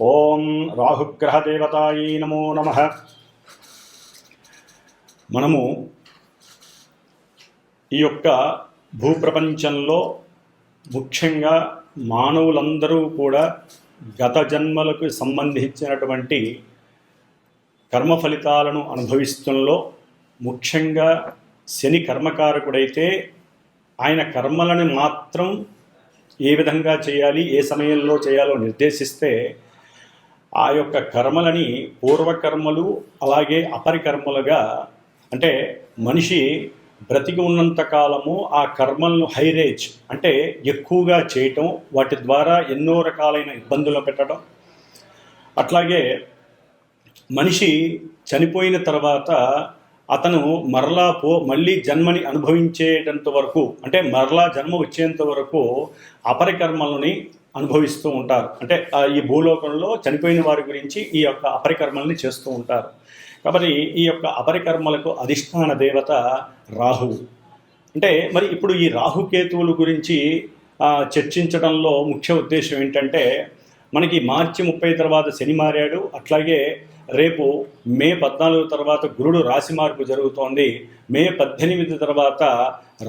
ఓం రాహుగ్రహదేవతాయై నమో నమ. మనము ఈ యొక్క భూప్రపంచంలో ముఖ్యంగా మానవులందరూ కూడా గత జన్మలకు సంబంధించినటువంటి కర్మ ఫలితాలను అనుభవిస్తుంలో ముఖ్యంగా శని కర్మకారకుడైతే ఆయన కర్మలను మాత్రం ఏ విధంగా చేయాలి ఏ సమయంలో చేయాలో నిర్దేశిస్తే ఆ యొక్క కర్మలని పూర్వకర్మలు అలాగే అపరికర్మలుగా అంటే మనిషి బ్రతికి ఉన్నంత కాలము ఆ కర్మలను హైరేజ్ అంటే ఎక్కువగా చేయటం వాటి ద్వారా ఎన్నో రకాలైన ఇబ్బందులు పెట్టడం. అట్లాగే మనిషి చనిపోయిన తర్వాత అతను మరలా పో మళ్ళీ జన్మని అనుభవించేటంత వరకు అంటే మరలా జన్మ వచ్చేంత వరకు అపరికర్మలని అనుభవిస్తూ ఉంటారు. అంటే ఆ ఈ భూలోకంలో చనిపోయిన వారి గురించి ఈ యొక్క అపరికర్మల్ని చేస్తూ ఉంటారు. కాబట్టి ఈ యొక్క అపరికర్మలకు అధిష్టాన దేవత రాహువు. అంటే మరి ఇప్పుడు ఈ రాహుకేతువుల గురించి చర్చించడంలో ముఖ్య ఉద్దేశం ఏంటంటే మనకి మార్చి ముప్పై తర్వాత శని మారాడు. అట్లాగే రేపు మే పద్నాలుగు తర్వాత గురుడు రాశి మార్పు జరుగుతోంది. మే పద్దెనిమిది తర్వాత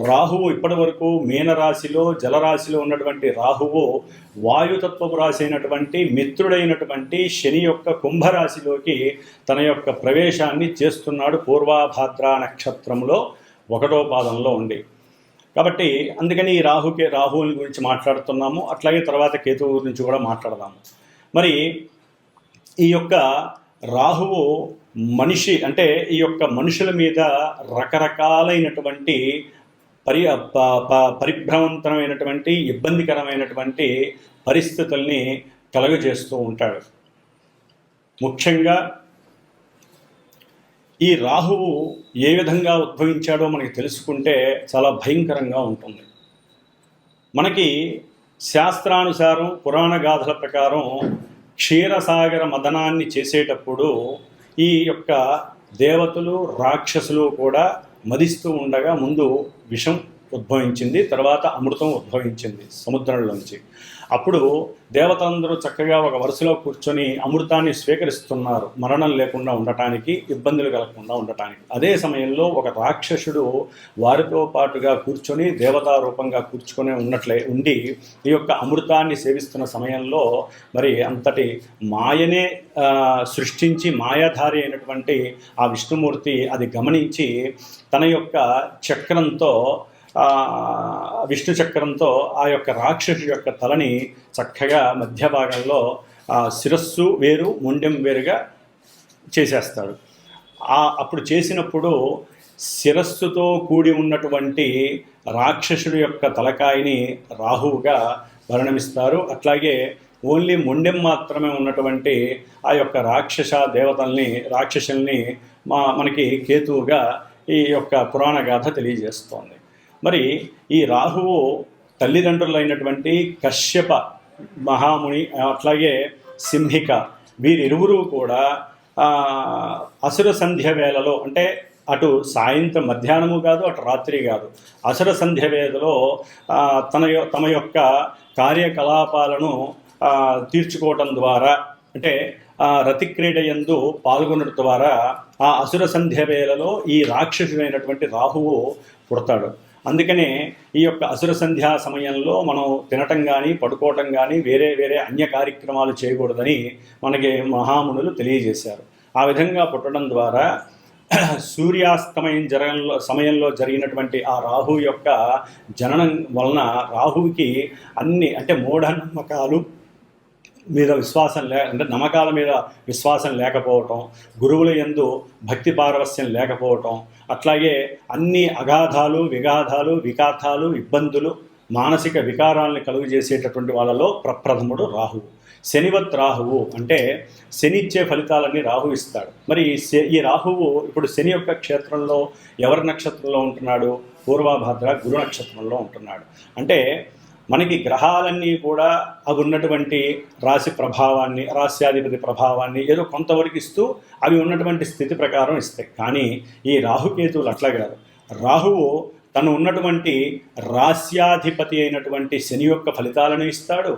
రాహువు ఇప్పటి వరకు మీనరాశిలో జలరాశిలో ఉన్నటువంటి రాహువు వాయుతత్వపు రాశి అయినటువంటి మిత్రుడైనటువంటి శని యొక్క కుంభరాశిలోకి తన యొక్క ప్రవేశాన్ని చేస్తున్నాడు పూర్వాభాద్ర నక్షత్రంలో. ఒకటో పాదంలో ఉండి కాబట్టి అందుకని ఈ రాహుకే రాహువుని గురించి మాట్లాడుతున్నాము. అట్లాగే తర్వాత కేతువు గురించి కూడా మాట్లాడదాము. మరి ఈ యొక్క రాహువు మనిషి అంటే ఈ యొక్క మనుషుల మీద రకరకాలైనటువంటి పరి ప- ప- పరిభ్రమంతరమైనటువంటి ఇబ్బందికరమైనటువంటి పరిస్థితుల్ని కలుగజేస్తూ ఉంటాడు. ముఖ్యంగా ఈ రాహువు ఏ విధంగా ఉద్భవించాడో మనకి తెలుసుకుంటే చాలా భయంకరంగా ఉంటుంది. మనకి శాస్త్రానుసారం పురాణ గాథల ప్రకారం క్షీరసాగర మదనాన్ని చేసేటప్పుడు ఈ యొక్క దేవతలు రాక్షసులు కూడా మదిస్తూ ఉండగా ముందు విషం ఉద్భవించింది తర్వాత అమృతం ఉద్భవించింది సముద్రంలోంచి. అప్పుడు దేవతలందరూ చక్కగా ఒక వరుసలో కూర్చొని అమృతాన్ని స్వీకరిస్తున్నారు. మరణం లేకుండా ఉండటానికి ఇబ్బందులు కలగకుండా ఉండటానికి. అదే సమయంలో ఒక రాక్షసుడు వారితో పాటుగా కూర్చొని దేవతా రూపంగా కూర్చుకొని ఉన్నట్లే ఉండి ఈ యొక్క అమృతాన్ని సేవిస్తున్న సమయంలో మరి అంతటి మాయనే సృష్టించి మాయాధారి అయినటువంటి ఆ విష్ణుమూర్తి అది గమనించి తన యొక్క చక్రంతో విష్ణు చక్రంతో ఆ యొక్క రాక్షసు యొక్క తలని చక్కగా మధ్య భాగంలో ఆ శిరస్సు వేరు ముండెం వేరుగా చేసేస్తాడు. ఆ అప్పుడు చేసినప్పుడు శిరస్సుతో కూడి ఉన్నటువంటి రాక్షసుడి యొక్క తలకాయని రాహువుగా పరిణమిస్తారు. అట్లాగే ఓన్లీ మొండెం మాత్రమే ఉన్నటువంటి ఆ యొక్క రాక్షస దేవతల్ని రాక్షసుల్ని మా మనకి కేతువుగా ఈ యొక్క పురాణ గాథ తెలియజేస్తోంది. మరి ఈ రాహువు తల్లిదండ్రులైనటువంటి కశ్యప మహాముని అట్లాగే సింహిక వీరిరువురు కూడా అసుర సంధ్య వేళలో అంటే అటు సాయంత్రం మధ్యాహ్నము కాదు అటు రాత్రి కాదు అసుర సంధ్య వేళలో తన తమ యొక్క కార్యకలాపాలను తీర్చుకోవటం ద్వారా అంటే ఆ రతిక్రీడ యందు పాల్గొనడం ద్వారా ఆ అసుర సంధ్య వేళలో ఈ రాక్షసుడైనటువంటి రాహువు పుడతాడు. అందుకనే ఈ యొక్క అసుర సంధ్యా సమయంలో మనం తినటం కానీ పడుకోవటం కానీ వేరే వేరే అన్య కార్యక్రమాలు చేయకూడదని మనకి మహామునులు తెలియజేశారు. ఆ విధంగా పుట్టడం ద్వారా సూర్యాస్తమయం జరగంలో సమయంలో జరిగినటువంటి ఆ రాహు యొక్క జననం వలన రాహువుకి అన్ని అంటే మూఢనమ్మకాలు మీద విశ్వాసం లే అంటే నమ్మకాల మీద విశ్వాసం లేకపోవటం గురువుల యందు భక్తి పారవస్యం లేకపోవటం అట్లాగే అన్ని అగాధాలు విగాధాలు వికాథాలు ఇబ్బందులు మానసిక వికారాలను కలుగు చేసేటటువంటి వాళ్ళలో ప్రప్రథముడు రాహువు. శనివత్ రాహువు అంటే శని ఇచ్చే ఫలితాలన్నీ రాహు ఇస్తాడు. మరి శ- ఈ రాహువు ఇప్పుడు శని యొక్క క్షేత్రంలో ఎవరి నక్షత్రంలో ఉంటున్నాడు? పూర్వభద్ర గురు నక్షత్రంలో ఉంటున్నాడు. అంటే మనకి గ్రహాలన్నీ కూడా అవి ఉన్నటువంటి రాశి ప్రభావాన్ని రాస్యాధిపతి ప్రభావాన్ని ఏదో కొంతవరకు ఇస్తూ అవి ఉన్నటువంటి స్థితి ప్రకారం ఇస్తాయి. కానీ ఈ రాహుకేతువులు అట్లా కాదు. రాహువు తను ఉన్నటువంటి రాస్యాధిపతి అయినటువంటి శని యొక్క ఫలితాలను ఇస్తాడు.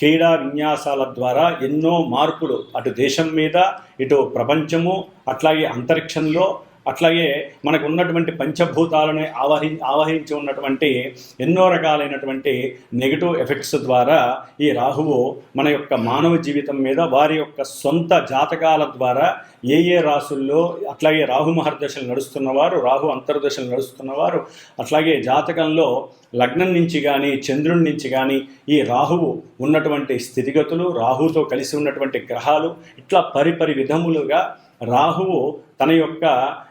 క్రీడా విన్యాసాల ద్వారా ఎన్నో మార్పులు అటు దేశం మీద ఇటు ప్రపంచము అట్లాగే అంతరిక్షంలో అట్లాగే మనకు ఉన్నటువంటి పంచభూతాలను ఆవహి ఆవహించి ఉన్నటువంటి ఎన్నో రకాలైనటువంటి నెగిటివ్ ఎఫెక్ట్స్ ద్వారా ఈ రాహువు మన యొక్క మానవ జీవితం మీద వారి యొక్క సొంత జాతకాల ద్వారా ఏ ఏ రాసుల్లో అట్లాగే రాహు మహర్దశలు నడుస్తున్నవారు రాహు అంతర్దశలు నడుస్తున్నవారు అట్లాగే జాతకంలో లగ్నం నుంచి కానీ చంద్రుడి నుంచి కానీ ఈ రాహువు ఉన్నటువంటి స్థితిగతులు రాహుతో కలిసి ఉన్నటువంటి గ్రహాలు ఇట్లా పరిపరి విధములుగా రాహువు తన యొక్క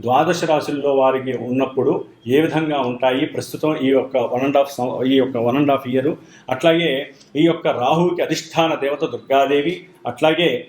ద్వాదశ రాశుల్లో వారికి ఉన్నప్పుడు ఏ విధంగా ఉంటాయి? ప్రస్తుతం ఈ యొక్క వన్ అండ్ హాఫ్ ఈ యొక్క వన్ అండ్ హాఫ్ ఇయర్ అట్లాగే ఈ యొక్క రాహువుకి అధిష్టాన దేవత దుర్గాదేవి. అట్లాగే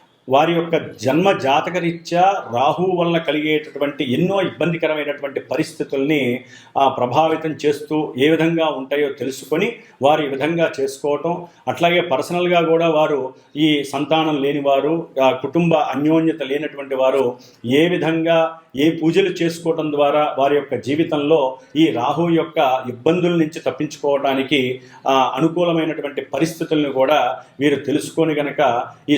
వారి యొక్క జన్మ జాతకరీత్యా రాహు వలన కలిగేటటువంటి ఎన్నో ఇబ్బందికరమైనటువంటి పరిస్థితుల్ని ప్రభావితం చేస్తూ ఏ విధంగా ఉంటాయో తెలుసుకొని వారు ఈ విధంగా చేసుకోవటం అట్లాగే పర్సనల్గా కూడా వారు ఈ సంతానం లేనివారు కుటుంబ అన్యోన్యత లేనటువంటి వారు ఏ విధంగా ఏ పూజలు చేసుకోవటం ద్వారా వారి యొక్క జీవితంలో ఈ రాహు యొక్క ఇబ్బందుల నుంచి తప్పించుకోవడానికి అనుకూలమైనటువంటి పరిస్థితులను కూడా వీరు తెలుసుకొని గనక ఈ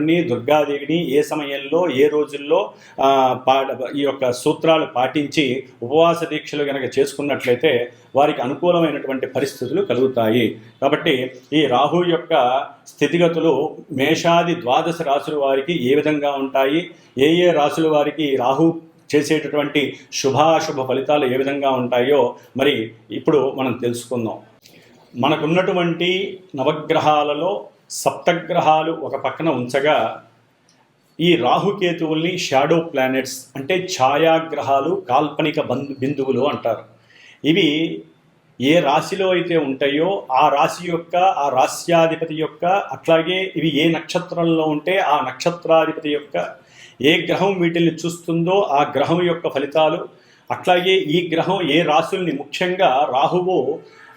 సుబ్రహ్మణ్యేశ్వరుని దుర్గాదేవిని ఏ సమయంలో ఏ రోజుల్లో ఆ, పా ఈ యొక్క సూత్రాలు పాటించి ఉపవాస దీక్షలు కనుక చేసుకున్నట్లయితే వారికి అనుకూలమైనటువంటి పరిస్థితులు కలుగుతాయి. కాబట్టి ఈ రాహు యొక్క స్థితిగతులు మేషాది ద్వాదశ రాశుల వారికి ఏ విధంగా ఉంటాయి? ఏ ఏ రాశుల వారికి రాహు చేసేటటువంటి శుభాశుభ ఫలితాలు ఏ విధంగా ఉంటాయో మరి ఇప్పుడు మనం తెలుసుకుందాం. మనకున్నటువంటి నవగ్రహాలలో సప్తగ్రహాలు ఒక పక్కన ఉంచగా ఈ రాహుకేతువుల్ని షాడో ప్లానెట్స్ అంటే ఛాయాగ్రహాలు కాల్పనిక బంధు బిందువులు అంటారు. ఇవి ఏ రాశిలో అయితే ఉంటాయో ఆ రాశి యొక్క ఆ రాశ్యాధిపతి యొక్క అట్లాగే ఇవి ఏ నక్షత్రంలో ఉంటే ఆ నక్షత్రాధిపతి యొక్క ఏ గ్రహం వీటిని చూస్తుందో ఆ గ్రహం యొక్క ఫలితాలు అట్లాగే ఈ గ్రహం ఏ రాశుల్ని ముఖ్యంగా రాహువు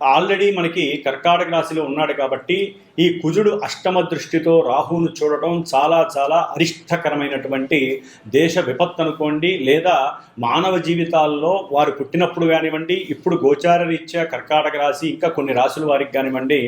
ఆల్రెడీ మనకి కర్కాటక రాశిలో ఉన్నాడు కాబట్టి ఈ కుజుడు అష్టమ దృష్టితో రాహువును చూడటం చాలా చాలా అరిష్టకరమైనటువంటి దేశ విపత్తు అనుకోండి లేదా మానవ జీవితాల్లో వారు పుట్టినప్పుడు కానివ్వండి ఇప్పుడు గోచార రీత్యా కర్కాటక రాశి ఇంకా కొన్ని రాశుల వారికి కానివ్వండి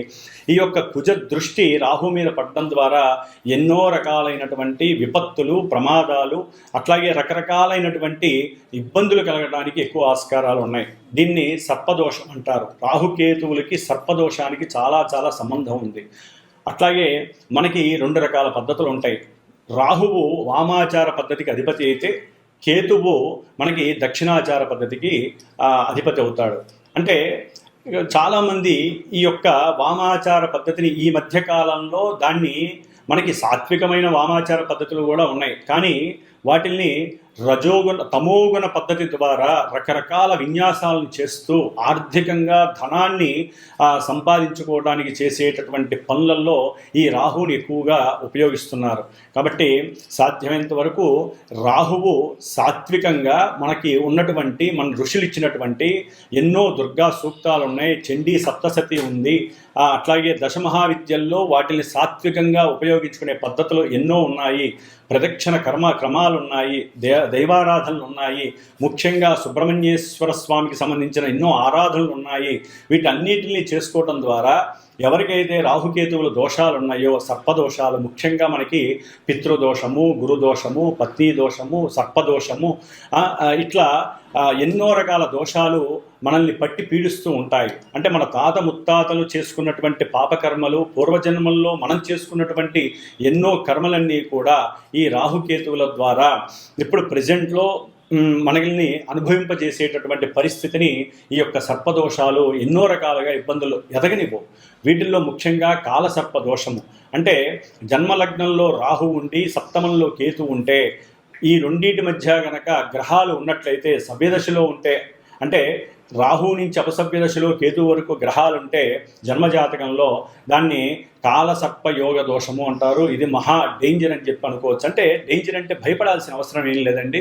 ఈ యొక్క కుజ దృష్టి రాహు మీద పడడం ద్వారా ఎన్నో రకాలైనటువంటి విపత్తులు ప్రమాదాలు అట్లాగే రకరకాలైనటువంటి ఇబ్బందులు కలగడానికి ఎక్కువ ఆస్కారాలు ఉన్నాయి. దీన్ని సర్పదోషం అంటారు. రాహుకేతువులకి సర్పదోషానికి చాలా చాలా సంబంధం ఉంది. అట్లాగే మనకి రెండు రకాల పద్ధతులు ఉంటాయి. రాహువు వామాచార పద్ధతికి అధిపతి అయితే కేతువు మనకి దక్షిణాచార పద్ధతికి అధిపతి అవుతాడు. అంటే చాలామంది ఈ యొక్క వామాచార పద్ధతిని ఈ మధ్య కాలంలో దాన్ని మనకి సాత్వికమైన వామాచార పద్ధతులు కూడా ఉన్నాయి. కానీ వాటిల్ని రజోగుణ తమోగుణ పద్ధతి ద్వారా రకరకాల విన్యాసాలను చేస్తూ ఆర్థికంగా ధనాన్ని సంపాదించుకోవడానికి చేసేటటువంటి పనులలో ఈ రాహువుని ఎక్కువగా ఉపయోగిస్తున్నారు. కాబట్టి సాధ్యమైనంత వరకు రాహువు సాత్వికంగా మనకి ఉన్నటువంటి మన ఋషులు ఇచ్చినటువంటి ఎన్నో దుర్గా సూక్తాలు ఉన్నాయి. చండీ సప్తసతి ఉంది. అట్లాగే దశమహావిద్యల్లో వాటిని సాత్వికంగా ఉపయోగించుకునే పద్ధతులు ఎన్నో ఉన్నాయి. ప్రదక్షిణ కర్మ క్రమాలు ఉన్నాయి. దే దైవారాధనలు ఉన్నాయి ముఖ్యంగా సుబ్రహ్మణ్యేశ్వర స్వామికి సంబంధించిన ఎన్నో ఆరాధనలు ఉన్నాయి వీటన్నిటిని చేసుకోవడం ద్వారా ఎవరికైతే రాహుకేతువుల దోషాలు ఉన్నాయో సర్పదోషాలు ముఖ్యంగా మనకి పితృదోషము గురుదోషము పత్ని దోషము సర్పదోషము ఇట్లా ఎన్నో రకాల దోషాలు మనల్ని పట్టి పీడిస్తూ ఉంటాయి. అంటే మన తాత ముత్తాతలు చేసుకున్నటువంటి పాపకర్మలు పూర్వజన్మల్లో మనం చేసుకున్నటువంటి ఎన్నో కర్మలన్నీ కూడా ఈ రాహుకేతువుల ద్వారా ఇప్పుడు ప్రజెంట్లో మనల్ని అనుభవింపజేసేటటువంటి పరిస్థితిని ఈ యొక్క సర్పదోషాలు ఎన్నో రకాలుగా ఇబ్బందులు ఎదగనివ్వు. వీటిల్లో ముఖ్యంగా కాలసర్ప దోషము అంటే జన్మలగ్నంలో రాహు ఉండి సప్తమంలో కేతు ఉంటే ఈ రెండింటి మధ్య గనక గ్రహాలు ఉన్నట్లయితే సభ్యదశలో ఉంటే అంటే రాహు నుంచి అపసభ్య దశలో కేతు వరకు గ్రహాలు ఉంటే జన్మజాతకంలో దాన్ని కాలసర్ప యోగ దోషము అంటారు. ఇది మహా డేంజర్ అని చెప్పి అనుకోవచ్చు. అంటే డేంజర్ అంటే భయపడాల్సిన అవసరం ఏం లేదండి.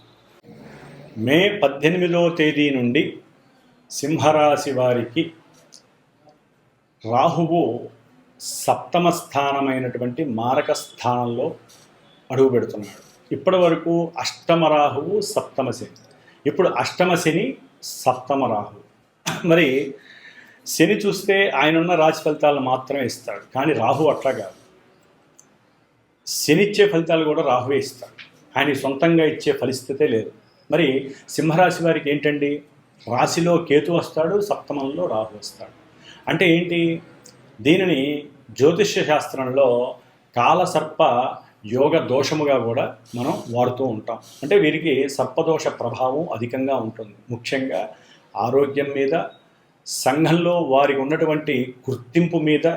మే పద్దెనిమిదవ తేదీ నుండి సింహరాశి వారికి రాహువు సప్తమ స్థానమైనటువంటి మారక స్థానంలో అడుగు పెడుతున్నాడు. ఇప్పటి వరకు అష్టమ రాహువు సప్తమ శని. ఇప్పుడు అష్టమ శని సప్తమ రాహువు మరి శని చూస్తే ఆయన ఉన్న రాశి ఫలితాలను మాత్రమే ఇస్తాడు. కానీ రాహు అట్లా కాదు. శని ఇచ్చే ఫలితాలు కూడా రాహువే ఇస్తాడు. ఆయన సొంతంగా ఇచ్చే పరిస్థితే లేదు. మరి సింహరాశి వారికి ఏంటండి? రాశిలో కేతు వస్తాడు సప్తమంలో రాహు వస్తాడు. అంటే ఏంటి? దీనిని జ్యోతిష్య శాస్త్రంలో కాలసర్ప యోగ దోషముగా కూడా మనం వాడుతూ ఉంటాం. అంటే వీరికి సర్పదోష ప్రభావం అధికంగా ఉంటుంది. ముఖ్యంగా ఆరోగ్యం మీద సంఘంలో వారికి ఉన్నటువంటి గుర్తింపు మీద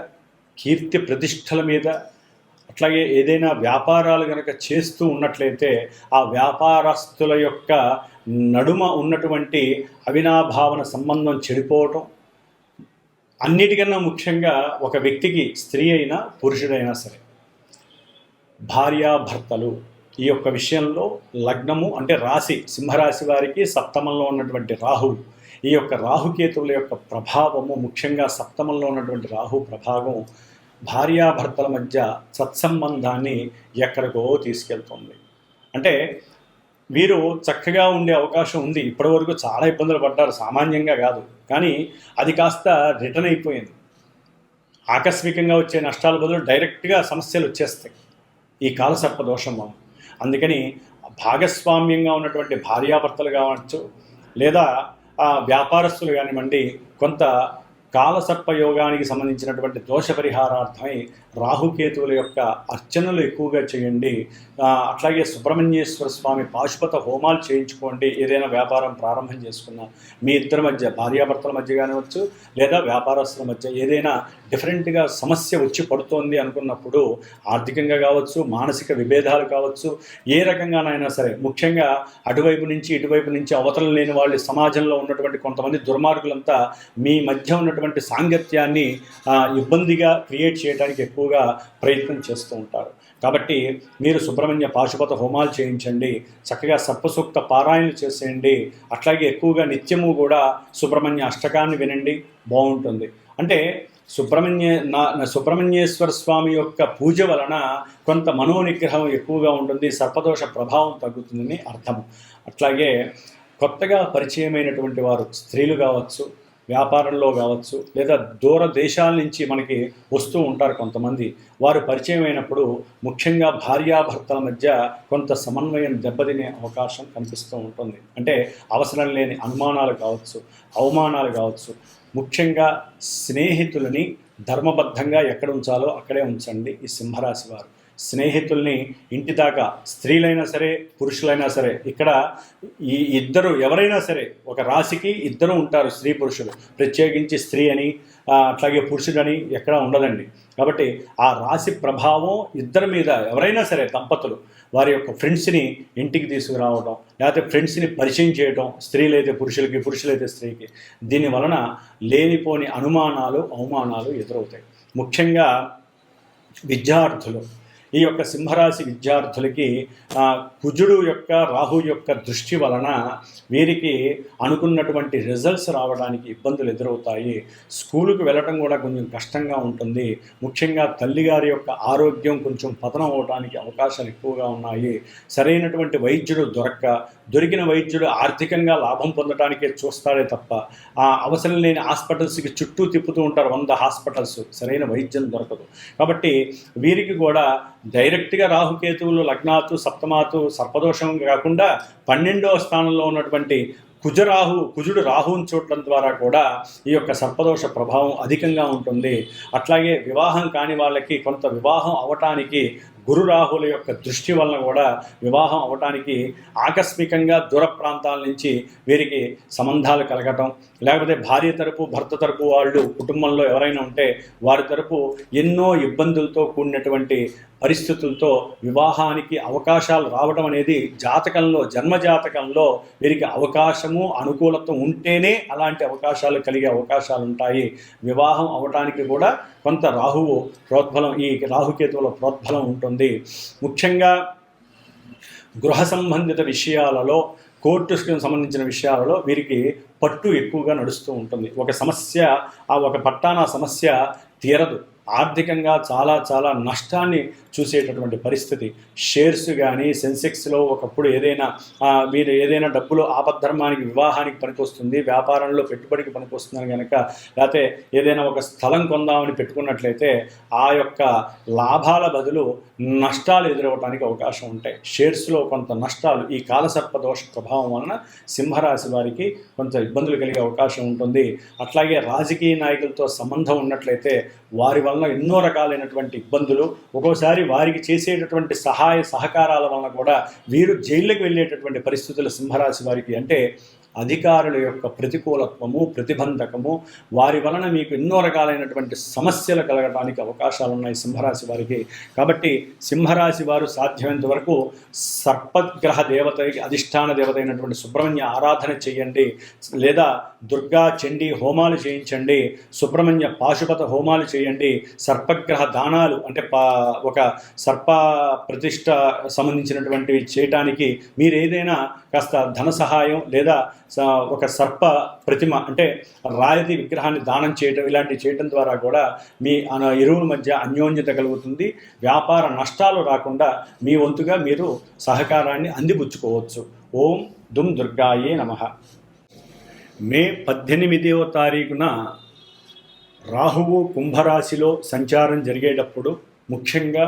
కీర్తి ప్రతిష్టల మీద అట్లాగే ఏదైనా వ్యాపారాలు కనుక చేస్తూ ఉన్నట్లయితే ఆ వ్యాపారస్తుల యొక్క నడుమ ఉన్నటువంటి అవినాభావన సంబంధం చెడిపోవటం అన్నిటికన్నా ముఖ్యంగా ఒక వ్యక్తికి స్త్రీ అయినా పురుషుడైనా సరే భార్యాభర్తలు ఈ యొక్క విషయంలో లగ్నము అంటే రాశి సింహరాశి వారికి సప్తమంలో ఉన్నటువంటి రాహువు ఈ యొక్క రాహుకేతువుల యొక్క ప్రభావము ముఖ్యంగా సప్తమంలో ఉన్నటువంటి రాహు ప్రభావం భార్యాభర్తల మధ్య సత్సంబంధాన్ని ఎక్కడికో తీసుకెళ్తుంది. అంటే వీరు చక్కగా ఉండే అవకాశం ఉంది. ఇప్పటివరకు చాలా ఇబ్బందులు పడ్డారు. సామాన్యంగా కాదు. కానీ అది కాస్త రిటర్న్ అయిపోయింది. ఆకస్మికంగా వచ్చే నష్టాల బదులు డైరెక్ట్గా సమస్యలు వచ్చేస్తాయి. ఈ కాలసర్ప దోషం వల్ల అందుకని భాగస్వామ్యంగా ఉన్నటువంటి భార్యాభర్తలు కావచ్చు లేదా ఆ వ్యాపారస్తులు కానివ్వండి కొంత కాలసర్ప యోగానికి సంబంధించినటువంటి దోష పరిహారార్థమై రాహుకేతువుల యొక్క అర్చనలు ఎక్కువగా చేయండి. అట్లాగే సుబ్రహ్మణ్యేశ్వర స్వామి పాశుపత హోమాలు చేయించుకోండి. ఏదైనా వ్యాపారం ప్రారంభం చేసుకున్నా మీ ఇద్దరి మధ్య భార్యాభర్తల మధ్య కానివచ్చు లేదా వ్యాపారస్తుల మధ్య ఏదైనా డిఫరెంట్గా సమస్య వచ్చి పడుతోంది అనుకున్నప్పుడు ఆర్థికంగా కావచ్చు మానసిక విభేదాలు కావచ్చు ఏ రకంగానైనా సరే ముఖ్యంగా అటువైపు నుంచి ఇటువైపు నుంచి అవతలం లేని వాళ్ళు సమాజంలో ఉన్నటువంటి కొంతమంది దుర్మార్గులంతా మీ మధ్య ఉన్నటువంటి సాంగత్యాన్ని ఇబ్బందిగా క్రియేట్ చేయడానికి ఎక్కువగా ప్రయత్నం చేస్తూ ఉంటారు. కాబట్టి మీరు సుబ్రహ్మణ్య పాశుపత హోమాలు చేయించండి చక్కగా సర్పసూక్త పారాయణలు చేసేయండి అట్లాగే ఎక్కువగా నిత్యము కూడా సుబ్రహ్మణ్య అష్టకాన్ని వినండి బాగుంటుంది. అంటే సుబ్రహ్మణ్య నా సుబ్రహ్మణ్యేశ్వర స్వామి యొక్క పూజ వలన కొంత మనోనిగ్రహం ఎక్కువగా ఉంటుంది సర్పదోష ప్రభావం తగ్గుతుందని అర్థం అట్లాగే కొత్తగా పరిచయమైనటువంటి వారు స్త్రీలు కావచ్చు వ్యాపారంలో కావచ్చు లేదా దూర దేశాల నుంచి మనకి వస్తూ ఉంటారు కొంతమంది. వారు పరిచయం అయినప్పుడు ముఖ్యంగా భార్యాభర్తల మధ్య కొంత సమన్వయం దెబ్బతినే అవకాశం కనిపిస్తూ ఉంటుంది. అంటే అవసరం లేని అనుమానాలు కావచ్చు అవమానాలు కావచ్చు ముఖ్యంగా స్నేహితులని ధర్మబద్ధంగా ఎక్కడ ఉంచాలో అక్కడే ఉంచండి ఈ సింహరాశి వారు. స్నేహితుల్ని ఇంటి దాకా స్త్రీలైనా సరే పురుషులైనా సరే ఇక్కడ ఈ ఇద్దరు ఎవరైనా సరే ఒక రాశికి ఇద్దరు ఉంటారు స్త్రీ పురుషులు. ప్రత్యేకించి స్త్రీ అని అట్లాగే పురుషుడని ఎక్కడ ఉండదండి. కాబట్టి ఆ రాశి ప్రభావం ఇద్దరి మీద ఎవరైనా సరే దంపతులు వారి యొక్క ఫ్రెండ్స్ని ఇంటికి తీసుకురావడం లేకపోతే ఫ్రెండ్స్ని పరిచయం చేయడం స్త్రీలైతే పురుషులకి పురుషులైతే స్త్రీకి దీని వలన లేనిపోని అనుమానాలు అవమానాలు ఎదురవుతాయి. ముఖ్యంగా విద్యార్థులు ఈ యొక్క సింహరాశి విద్యార్థులకి కుజుడు యొక్క రాహు యొక్క దృష్టి వలన వీరికి అనుకున్నటువంటి రిజల్ట్స్ రావడానికి ఇబ్బందులు ఎదురవుతాయి. స్కూలుకు వెళ్ళడం కూడా కొంచెం కష్టంగా ఉంటుంది. ముఖ్యంగా తల్లిగారి యొక్క ఆరోగ్యం కొంచెం పతనం అవడానికి అవకాశాలు ఎక్కువగా ఉన్నాయి. సరైనటువంటి వైద్యుడు దొరక్క దొరికిన వైద్యుడు ఆర్థికంగా లాభం పొందడానికే చూస్తాడే తప్ప ఆ అవసరం లేని హాస్పిటల్స్కి చుట్టూ తిప్పుతూ ఉంటారు వంద హాస్పిటల్స్. సరైన వైద్యం దొరకదు. కాబట్టి వీరికి కూడా డైరెక్ట్గా రాహుకేతువులు లగ్నాతు సప్తమాతు సర్పదోషం కాకుండా పన్నెండవ స్థానంలో ఉన్నటువంటి కుజరాహు కుజుడు రాహువుని చూడటం ద్వారా కూడా ఈ యొక్క సర్పదోష ప్రభావం అధికంగా ఉంటుంది. అట్లాగే వివాహం కాని వాళ్ళకి కొంత వివాహం అవటానికి గురు రాహుల యొక్క దృష్టి వలన కూడా వివాహం అవటానికి ఆకస్మికంగా దూర ప్రాంతాల నుంచి వీరికి సంబంధాలు కలగటం లేకపోతే భార్య తరపు భర్త తరపు వాళ్ళు కుటుంబంలో ఎవరైనా ఉంటే వారి తరపు ఎన్నో ఇబ్బందులతో కూడినటువంటి పరిస్థితులతో వివాహానికి అవకాశాలు రావడం అనేది జాతకంలో జన్మ జాతకంలో వీరికి అవకాశము అనుకూలత ఉంటేనే అలాంటి అవకాశాలు కలిగే అవకాశాలు ఉంటాయి. వివాహం అవటానికి కూడా కొంత రాహువు ప్రోద్బలం ఈ రాహుకేతువుల ప్రోద్బలం ఉంటుంది. ముఖ్యంగా గృహ సంబంధిత విషయాలలో కోర్టుకు సంబంధించిన విషయాలలో వీరికి పట్టు ఎక్కువగా నడుస్తూ ఉంటుంది. ఒక సమస్య ఆ ఒక పట్టాన సమస్య తీరదు. ఆర్థికంగా చాలా చాలా నష్టాన్ని చూసేటటువంటి పరిస్థితి. షేర్స్ కానీ సెన్సెక్స్లో ఒకప్పుడు ఏదైనా మీరు ఏదైనా డబ్బులు ఆపద్ధర్మానికి వివాహానికి పనికొస్తుంది వ్యాపారంలో పెట్టుబడికి పనికొస్తుందని కనుక లేకపోతే ఏదైనా ఒక స్థలం కొందామని పెట్టుకున్నట్లయితే ఆ యొక్క లాభాల బదులు నష్టాలు ఎదురవ్వడానికి అవకాశం ఉంటాయి. షేర్స్లో కొంత నష్టాలు ఈ కాలసర్పదోష ప్రభావం వలన సింహరాశి వారికి కొంత ఇబ్బందులు కలిగే అవకాశం ఉంటుంది. అట్లాగే రాజకీయ నాయకులతో సంబంధం ఉన్నట్లయితే వారి వలన ఎన్నో రకాలైనటువంటి ఇబ్బందులు ఒక్కోసారి వారికి చేసేటటువంటి సహాయ సహకారాల వలన కూడా వీరు జైళ్ళకి వెళ్ళేటటువంటి పరిస్థితులు సింహరాశి వారికి అంటే అధికారుల యొక్క ప్రతికూలత్వము ప్రతిబంధకము వారి వలన మీకు ఎన్నో రకాలైనటువంటి సమస్యలు కలగడానికి అవకాశాలు ఉన్నాయి సింహరాశి వారికి. కాబట్టి సింహరాశి వారు సాధ్యమైనంత వరకు సర్పగ్రహ దేవత అధిష్టాన దేవత అయినటువంటి సుబ్రహ్మణ్య ఆరాధన చేయండి. లేదా దుర్గా చండీ హోమాలు చేయించండి. సుబ్రహ్మణ్య పాశుపత హోమాలు చేయండి. సర్పగ్రహ దానాలు అంటే పా ఒక సర్ప ప్రతిష్ట సంబంధించినటువంటివి చేయటానికి మీరు ఏదైనా కాస్త ధన సహాయం లేదా ఒక సర్ప ప్రతిమ అంటే రాయతి విగ్రహాన్ని దానం చేయటం ఇలాంటివి చేయటం ద్వారా కూడా మీ ఎరువుల ఇరువుల మధ్య అన్యోన్యత కలుగుతుంది. వ్యాపార నష్టాలు రాకుండా మీ వంతుగా మీరు సహకారాన్ని అందిపుచ్చుకోవచ్చు. ఓం దుమ్ దుర్గాయే నమః. మే పద్దెనిమిదవ తారీఖున రాహువు కుంభరాశిలో సంచారం జరిగేటప్పుడు ముఖ్యంగా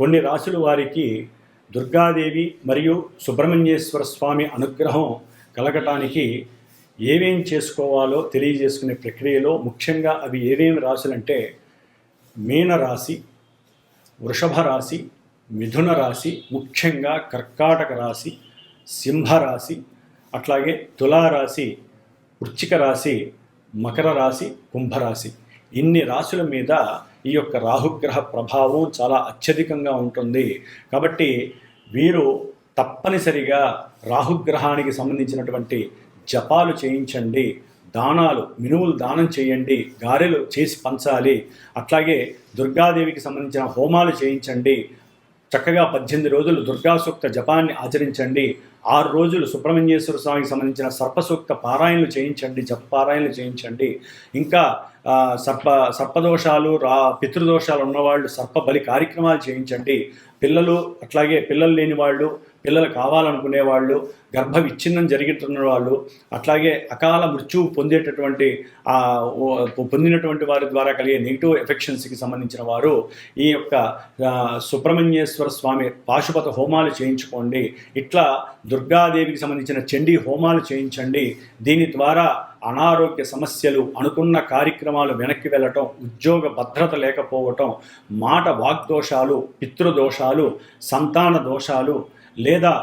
కొన్ని రాశుల వారికి దుర్గాదేవి మరియు సుబ్రహ్మణ్యేశ్వర స్వామి అనుగ్రహం కలగటానికి ఏమేం చేసుకోవాలో తెలియజేసుకునే ప్రక్రియలో ముఖ్యంగా అవి ఏమేమి రాశులంటే మీనరాశి వృషభ రాశి మిథున రాశి ముఖ్యంగా కర్కాటక రాశి సింహరాశి అట్లాగే తులారాశి వృచ్చిక రాశి మకర రాశి కుంభరాశి ఇన్ని రాశుల మీద ఈ యొక్క రాహుగ్రహ ప్రభావం చాలా అత్యధికంగా ఉంటుంది. కాబట్టి వీరు తప్పనిసరిగా రాహుగ్రహానికి సంబంధించినటువంటి జపాలు చేయించండి దానాలు మినువులు దానం చేయండి గారెలు చేసి పంచాలి అట్లాగే దుర్గాదేవికి సంబంధించిన హోమాలు చేయించండి చక్కగా పద్దెనిమిది రోజులు దుర్గా సూక్త జపాన్ని ఆచరించండి ఆరు రోజులు సుబ్రహ్మణ్యేశ్వర స్వామికి సంబంధించిన సర్పసూక్త పారాయణలు చేయించండి జప పారాయణలు చేయించండి ఇంకా సర్ప సర్పదోషాలు రా పితృదోషాలు ఉన్నవాళ్ళు సర్ప బలి కార్యక్రమాలు చేయించండి పిల్లలు అట్లాగే పిల్లలు లేని వాళ్ళు పిల్లలు కావాలనుకునే వాళ్ళు గర్భ విచ్ఛిన్నం జరుగుతున్న వాళ్ళు అట్లాగే అకాల మృత్యువు పొందేటటువంటి పొందినటువంటి వారి ద్వారా కలిగే నెగిటివ్ ఎఫెక్షన్స్కి సంబంధించిన వారు ఈ యొక్క సుబ్రహ్మణ్యేశ్వర స్వామి పాశుపత హోమాలు చేయించుకోండి. ఇట్లా దుర్గాదేవికి సంబంధించిన చండీ హోమాలు చేయించండి. దీని ద్వారా అనారోగ్య సమస్యలు అనుకున్న కార్యక్రమాలు వెనక్కి వెళ్ళటం ఉద్యోగ భద్రత లేకపోవటం మాట వాగ్దోషాలు పితృదోషాలు సంతాన దోషాలు లేదా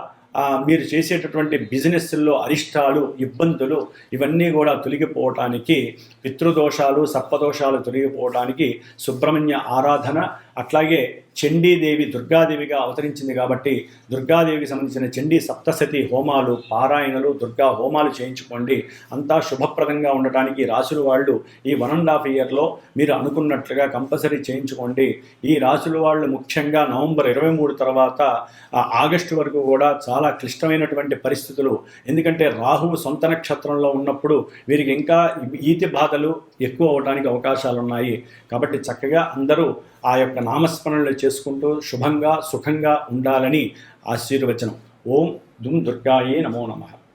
మీరు చేసేటటువంటి బిజినెస్లో అరిష్టాలు ఇబ్బందులు ఇవన్నీ కూడా తొలగిపోవటానికి పితృదోషాలు సర్పదోషాలు తొలగిపోవటానికి సుబ్రహ్మణ్య ఆరాధన అట్లాగే చండీదేవి దుర్గాదేవిగా అవతరించింది కాబట్టి దుర్గాదేవికి సంబంధించిన చండీ సప్తశతి హోమాలు పారాయణలు దుర్గా హోమాలు చేయించుకోండి. అంతా శుభప్రదంగా ఉండటానికి రాసుల వాళ్ళు ఈ వన్ అండ్ హాఫ్ ఇయర్లో మీరు అనుకున్నట్లుగా కంపల్సరీ చేయించుకోండి. ఈ రాసుల వాళ్ళు ముఖ్యంగా నవంబర్ ఇరవై మూడు తర్వాత ఆగస్టు వరకు కూడా చాలా క్లిష్టమైనటువంటి పరిస్థితులు. ఎందుకంటే రాహువు సొంత నక్షత్రంలో ఉన్నప్పుడు వీరికి ఇంకా ఈతి బాధలు ఎక్కువ అవడానికి అవకాశాలు ఉన్నాయి కాబట్టి చక్కగా అందరూ ఆ యొక్క నామస్మరణలు చేసుకుంటూ శుభంగా సుఖంగా ఉండాలని ఆశీర్వచనం. ఓం దుమ్ దుర్గాయే నమో నమః.